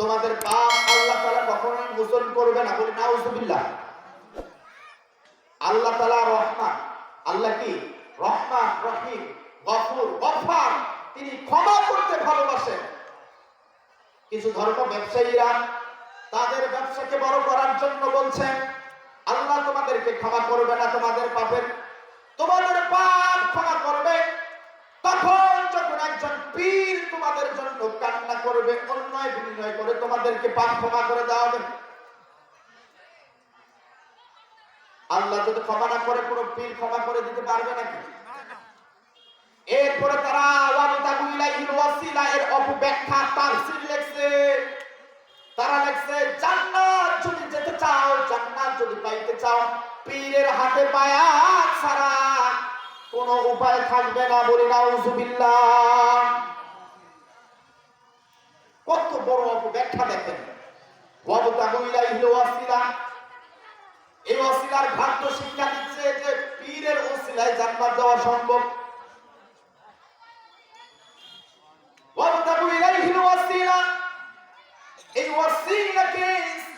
তোমাদের পাপ আল্লাহ তাআলা কখনোই মোচন করবে না। বলি, নাউজুবিল্লাহ। আল্লাহ তাআলা রহমান। আল্লাহ কি? রহমান, রহিম, গফুর, গফার। তিনি ক্ষমা করতে ভালোবাসেন। কিছু ধর্ম ব্যবসায়ীরা তাদের ব্যবসাকে বড় করার জন্য বলছেন, আল্লাহ তোমাদেরকে ক্ষমা করবে না তোমাদের পাপের। তোমাদের পাপ ক্ষমা করবে তখন যখন একজন পীর তোমাদের জন্য কান্না করবে, অন্যায় বিনিময় করে তোমাদেরকে পাপ ক্ষমা করে দেওয়া হবে। আল্লাহ যদি ক্ষমা না করে, কোনো পীর ক্ষমা করে দিতে পারবে নাকি? এরপরে তারা এর অপব্যাখ্যা, তাফসীর লেখছে। তারা লেখছে, জান্নাত যদি যেতে চাও, জান্নাত যদি পাইতে চাও, পীরের হাতে ছাড়া কোনো উপায় থাকবে না বলি নাউজুবিল্লাহ। কত বড় অপব্যাখ্যা দেখেন।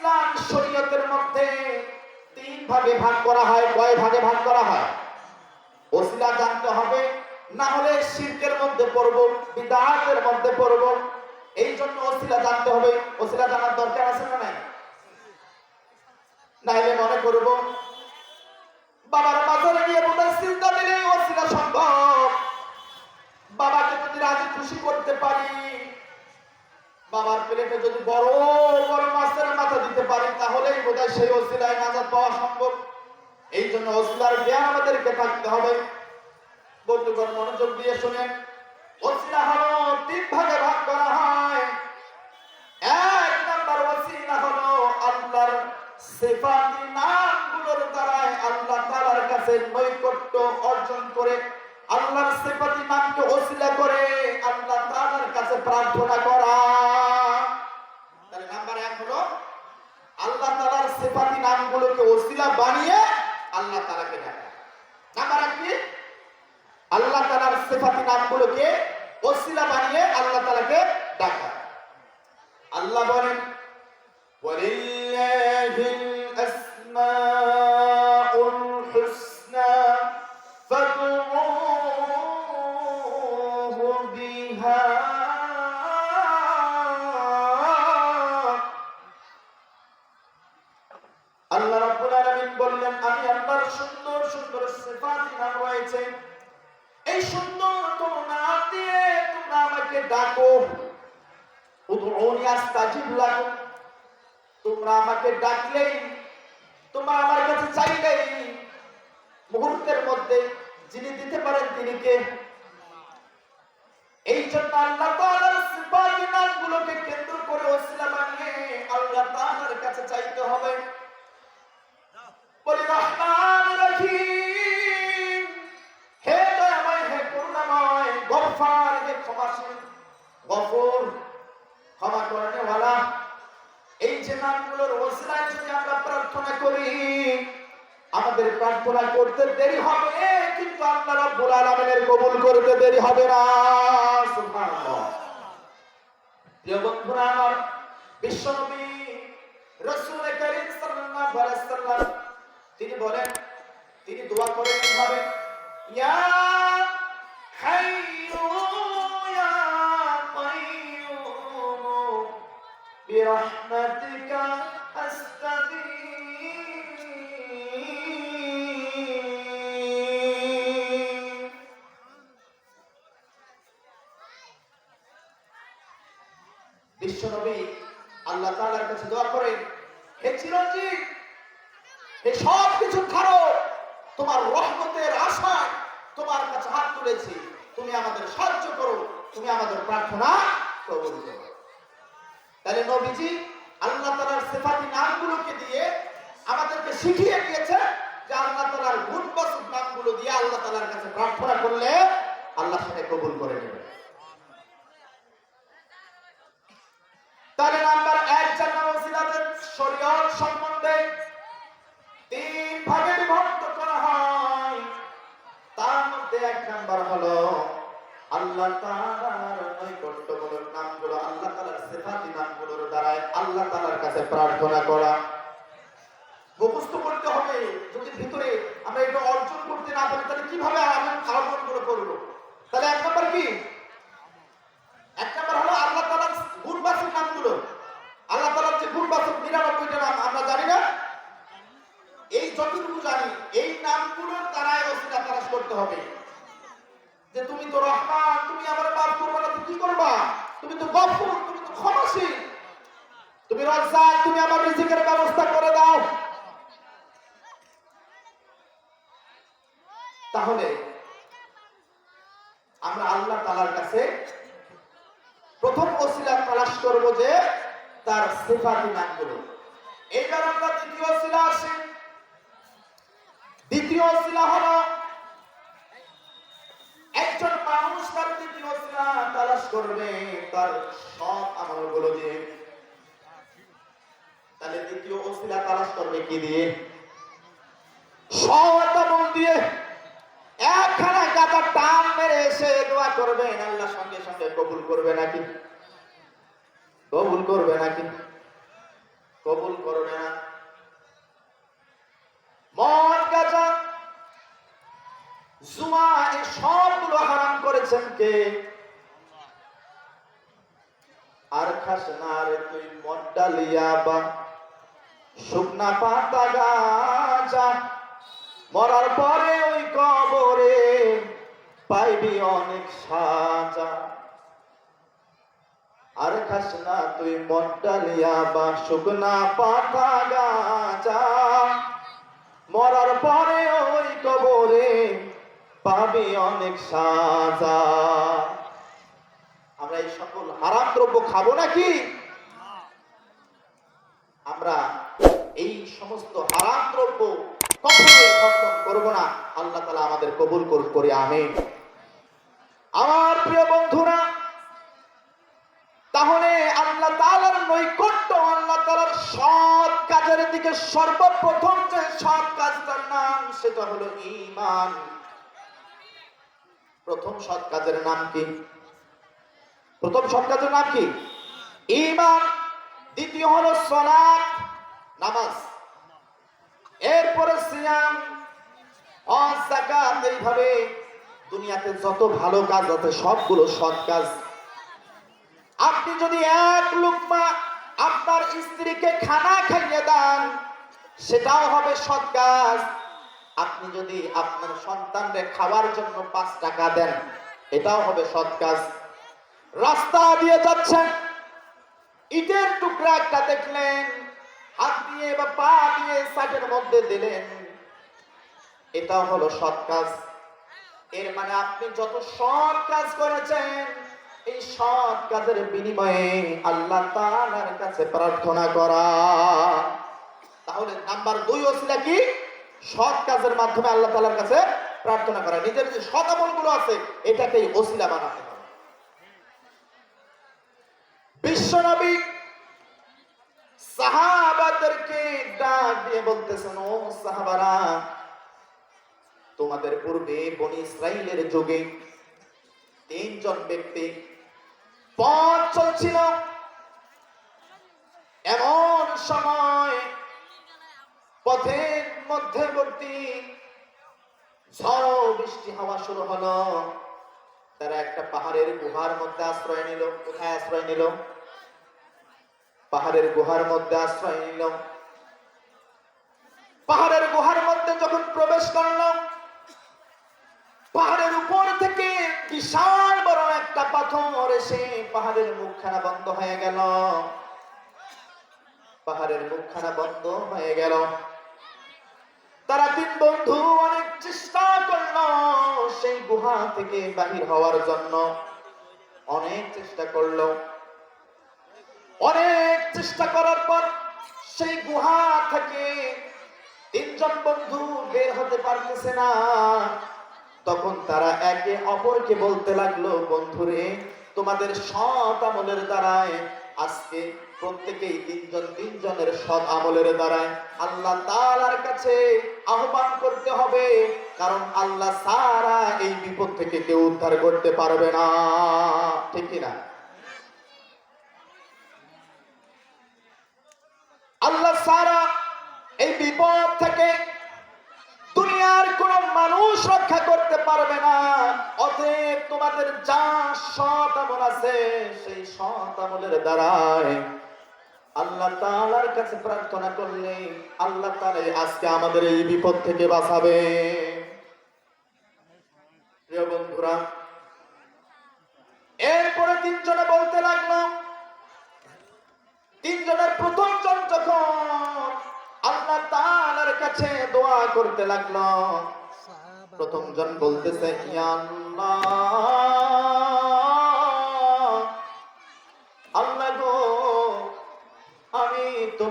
ইসলাম শরীয়তের মধ্যে তিন ভাগে ভাগ করা হয়, কয় ভাগে ভাগ করা হয়? ওসিলা জানতে হবে, না হলে শিরকের মধ্যে পড়ব বিদআতের মধ্যে পড়ব। এই জন্য ওসিলা জানতে হবে, ওসিলা জানার দরকার আছে না নাই? নাইলে মনে করব, বাবার মাজারে গিয়ে বোধহয় চিন্তা দিলে ওসিলা সম্ভব। বাবাকে যদি রাজি খুশি করতে পারি, বাবার প্লেটে যদি বড় বড় মাছের মাথা দিতে পারি, তাহলেই বোধহয় সেই ওসিলায় নাজাত পাওয়া সম্ভব। এই জন্য ওসিলার জ্ঞান আমাদেরকে থাকতে হবে। বন্ধুগণ, মনোযোগ দিয়ে শুনেন। ওসিলা হলো তিন ভাগে করা হয়। এক নাম্বার ওসিলা হলো আল্লাহর সিফাতি নামগুলোর দ্বারাই আল্লাহ তাআলার কাছে নৈকট্য অর্জন করে, আল্লাহর সিফাতি নামকে ওসিলা করে আল্লাহ তাআলার কাছে প্রার্থনা করা। নাম্বার এক হলো আল্লাহ তাআলার সিফাতি নামগুলোকে ওসিলা বানিয়ে আল্লাহ তাআলাকে ডাকা নাম্বার এক কি? আল্লাহ তাআলার সিফাতি নামগুলোকে ওসিলা বানিয়ে আল্লাহ তালাকে ডাকা। আল্লাহ বলেন তোমরা আমাকে ডাকলেই, তোমরা আমার কাছে চাইলেই, মুহূর্তের মধ্যে যিনি দিতে পারেন তিনি কে? এই জন্য আল্লাহ তাআলার সিফাতি নামগুলোকে কেন্দ্র করে ওসিলা বানিয়ে আল্লাহ তাআলার কাছে চাইতে হবে। বলি, রহমান রহিম। হে দয়াময়, হে করুণাময় গফফার হে ক্ষমাশীল, গফুর। ক্ষমা করনেওয়ালা এই যে নামগুলোর ওসিলায় যদি আমরা প্রার্থনা করি, আমাদের প্রার্থনা করতে দেরি হবে, কিন্তু আল্লাহ রাব্বুল আলামিনের কবুল করতে দেরি হবে না। সুবহানাল্লাহ। প্রিয় বন্ধুরা, আমার বিশ্বনবী রাসূল করিম সাল্লাল্লাহু আলাইহি সাল্লাম, তিনি বলেন, তিনি দোয়া করেন কীভাবে? ইয়া برحمتك أستغيث বিশ্বনবী আল্লাহ তাআলার কাছে দোয়া করেন হে চিরঞ্জীব হে সব কিছু ছাড়ো তোমার রহমতের আশায় তোমার কাছে হাত তুলেছি তুমি আমাদের সাহায্য করো তুমি আমাদের প্রার্থনা কবুল করো তাহলে নবীজি আল্লাহ তালার সেফাতি নামগুলোকে দিয়ে আমাদেরকে শিখিয়ে দিয়েছে যে আল্লাহ তালার গুণবাচক নামগুলো দিয়ে আল্লাহ তালার কাছে প্রার্থনা করলে আল্লাহ সেটা কবুল করে নেবে। না পারি তাহলে কীভাবে আমি আহ্বান করে করব তাহলে এক নম্বর কি এক নম্বর হলো আল্লাহ তালার গুণবাসীর নামগুলো আল্লাহ তালার যে গুণবাসক নিরানব্বইটা নাম আমরা জানি না এই যতটুকু জানি এই নামগুলোর দ্বারাই অসিলা তালাশ করতে হবে যে তুমি তো রহমান তুমি আমার মাফ করবে না তুমি কি করবা তুমি তো গফুর তুমি তো ক্ষমাশীল তুমি রাজ্জাক তুমি আমার রিজিকের ব্যবস্থা করে দাও তাহলে আমরা আল্লাহ তালার কাছে প্রথম ওসিলা তালাশ করব যে তার সিফাতি নামগুলো। এইবার আমরা দ্বিতীয় ওসিলা আসি। দ্বিতীয় ওসিলা হলো একজন মানুষ তার দ্বিতীয় ওসিলা তালাশ করবে, তার সব আমলগুলো দিয়ে তাহলে দ্বিতীয় ওসিলা তালাশ করবে কি দিয়ে? সৎ আমল দিয়ে। গাদা টান মেরে এসে দোয়া করবেন, আল্লাহ সঙ্গে সঙ্গে কবুল করবে নাকি? কবুল করবে নাকি? কবুল করবে না। মদ, গাজা এই সবগুলো হারাম করেছেন কে? আর খাস না রে তুই মদটা লিয়া বা শুকনা পাতা গাছা মরার পরে ওই কবরে পাইবি অনেক সাজা। আর খাস না তুই মড্ডালিয়া বা শুকনা পাতা গাছা মরার পরে ওই কবরে পাবি অনেক সাজা। আমরা এই সকল হারাম দ্রব্য খাব নাকি? আমরা এই সমস্ত হারাম দ্রব্য কখনোই খতম করব না। আল্লাহ তালা আমাদের কবুল করে আমি আমার প্রিয় বন্ধুরা, তাহলে আল্লাহ তালার নৈকট্য, আল্লাহ তালার সৎ কাজের দিকে সর্বপ্রথম যে সৎ কাজটার নাম, সেটা হলো ঈমান। প্রথম সৎ কাজের নাম কি? প্রথম সৎ কাজের নাম কি? ঈমান। দ্বিতীয় হলো সলাৎ নামাজ। এরপরে সিয়াম, অজাকাত, এইভাবে দুনিয়াতে যত ভালো কাজ আছে, সবগুলো সৎ কাজ। আপনি যদি এক লুকমা আপনার স্ত্রীকে খানা খাইয়ে দেন, সেটাও হবে সৎ কাজ। আপনি যদি আপনার সন্তানকে খাওয়ার জন্য পাঁচ টাকা দেন, এটাও হবে সৎ কাজ। রাস্তা দিয়ে যাচ্ছেন, ইটের টুকরা একটা দেখলেন হাত দিয়ে বা পা দিয়ে সাইটের মধ্যে দিলেন। এটাও হলো সৎ কাজ। এর মানে আপনি যত সৎ কাজ করেছেন, এই সৎ কাজের বিনিময়ে আল্লাহ তাআলার কাছে প্রার্থনা করা। তাহলে নাম্বার দুই ওসিলা কি? সৎ কাজের মাধ্যমে আল্লাহ তাআলার কাছে প্রার্থনা করা। নিজের যে সৎ আমলগুলো আছে, এটাকেই ওসিলা বানাতে হবে। বিশ্বনবী সাহাবাদেরকে ডাক দিয়ে বলতেছেন, ও সাহাবারা, তোমাদের পূর্বে বনি ইসরাইলের যুগে তিনজন ব্যক্তি পথ চলছিল। এমন সময় পথের মধ্যবর্তী ঝড় বৃষ্টি হওয়া শুরু হলো। তারা একটা পাহাড়ের গুহার মধ্যে আশ্রয় নিল। কোথায় আশ্রয় নিল? পাহাড়ের গুহার মধ্যে আশ্রয় নিল পাহাড়ের গুহার মধ্যে যখন প্রবেশ করলাম, পাহাড়ের উপর থেকে বিশাল বড় একটা পাথর এসে পাহাড়ের মুখখানা বন্ধ হয়ে গেল। পাহাড়ের মুখখানা বন্ধ হয়ে গেল। তারা তিন বন্ধু অনেক চেষ্টা করল সেই গুহা থেকে বাহির হওয়ার জন্য। অনেক চেষ্টা করল। অনেক চেষ্টা করার পর সেই গুহা থেকে তিনজন বন্ধু বের হতে পারতেছে না। তখন তারা একে অপরকে বলতে লাগল, বন্ধুরে, তোমাদের সৎ আমলের দ্বারায় আজকে প্রত্যেকেই তিনজন তিনজনের সৎ আমলের দ্বারায় আল্লাহ তাআলার কাছে আহ্বান করতে হবে, কারণ আল্লাহ সারা এই বিপদ থেকে কেউ উদ্ধার করতে পারবে না। ঠিক কিনা বিপদ থেকে দুনিয়ার কোন মানুষ রক্ষা করতে পারবে না। অতএব তোমাদের যা সৎ আমল আছে, সেই সৎ আমলের দ্বারায় আল্লাহ তাআলার কাছে প্রার্থনা করলে আল্লাহ তাআলা আজকে আমাদের এই বিপদ থেকে বাঁচাবে।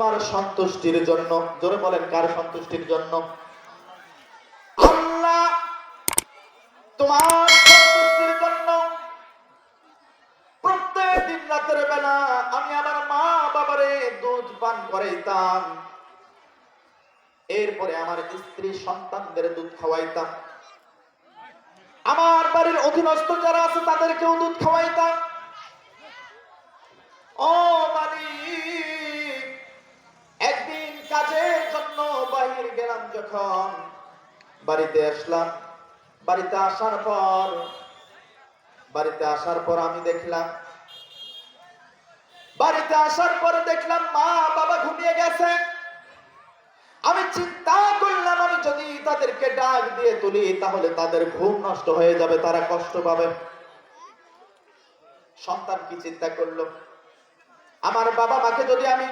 আমি তোমার সন্তুষ্টির জন্য? জোরে বলেন, কার সন্তুষ্টির জন্য? আল্লাহ তোমার সন্তুষ্টির জন্য প্রত্যেক দিন রাতের বেলা আমি আমার মা বাবারে দুধ পান করাইতাম। এরপরে আমার স্ত্রী সন্তানদের দুধ খাওয়াইতাম। আমার বাড়ির অধীনস্থ যারা আছে তাদেরকেও দুধ খাওয়াইতাম। ও যখন বাড়িতে আসলাম, বাড়িতে আসার পর, বাড়িতে আসার পর আমি দেখলাম, বাড়িতে আসার পর দেখলাম মা, বাবা ঘুমিয়ে গেছে। আমি চিন্তা করলাম, আমি যদি তাদেরকে ডাক দিয়ে তুলি, তাহলে তাদের ঘুম নষ্ট হয়ে যাবে, তারা কষ্ট পাবে। সন্তান কি চিন্তা করল? আমার বাবা মাকে যদি আমি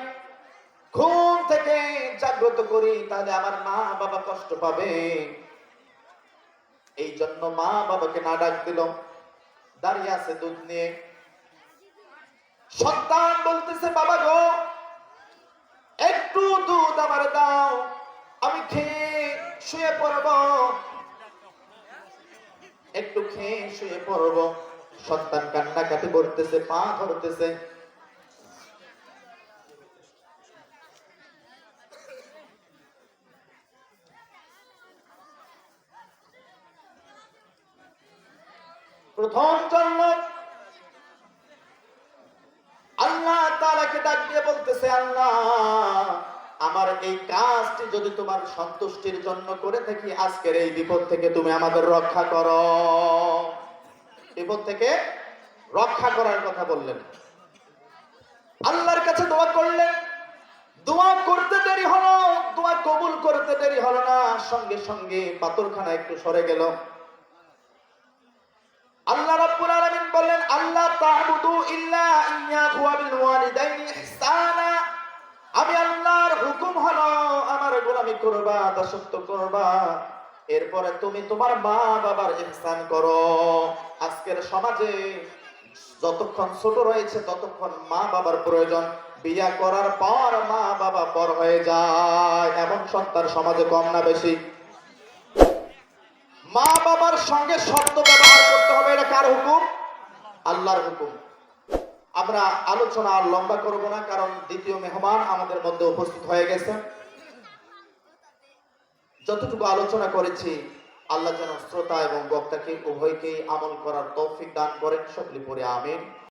ঘুম থেকে জাগ্রত করি, তাহলে আমার মা বাবা কষ্ট পাবে। এই জন্য মা বাবাকে না ডাক দিল। দাঁড়িয়ে আছে দুধ নিয়ে। সন্তান বলতেছে, বাবা গো, একটু দুধ আমার দাও, আমি খেয়ে শুয়ে পড়ব। একটু খেয়ে শুয়ে পড়ব। সন্তান কান্নাকাটি করতেছে, পা ধরতেছে। প্রথম জন্ম। আল্লাহ তাআলাকে ডাক দিয়ে বলতেছে, আল্লাহ, আমার এই কাজটি যদি তোমার সন্তুষ্টির জন্য করে থাকি, আজকের এই বিপদ থেকে তুমি আমাদের রক্ষা করো। বিপদ থেকে রক্ষা করার কথা বললেন। আল্লাহর কাছে দোয়া করলেন। দোয়া করতে দেরি হলো, দোয়া কবুল করতে দেরি হলো না। সঙ্গে সঙ্গে পাথরখানা একটু সরে গেল। আল্লাহ রাব্বুল আলামিন বললেন আল্লাহ তা'বুদু ইল্লা ইয়্যাহু ওয়া বিল ওয়ালিদাইনি ইহসানা। আমি আল্লাহর হুকুম হলো, আমার গোলামি করবা, দাসত্ব করবা। এরপরে তুমি তোমার মা বাবার ইহসান করো। আজকের সমাজে যতক্ষণ ছোট রয়েছে, ততক্ষণ মা বাবার প্রয়োজন। বিয়া করার পর মা বাবা পর হয়ে যায়। এমন সন্তান সমাজে কম না বেশি। মা বাবার সঙ্গে শব্দ ব্যবহার করতে হবে, এটা কার হুকুম? আল্লাহর হুকুম। আমরা আলোচনা আর লম্বা করব না, কারণ দ্বিতীয় মেহমান আমাদের মধ্যে উপস্থিত হয়ে গেছে। যতটুকু আলোচনা করেছি, আল্লাহ যেন শ্রোতা এবং বক্তাকে উভয়কেই আমল করার তৌফিক দান করেন, সকলে পরে আমিন।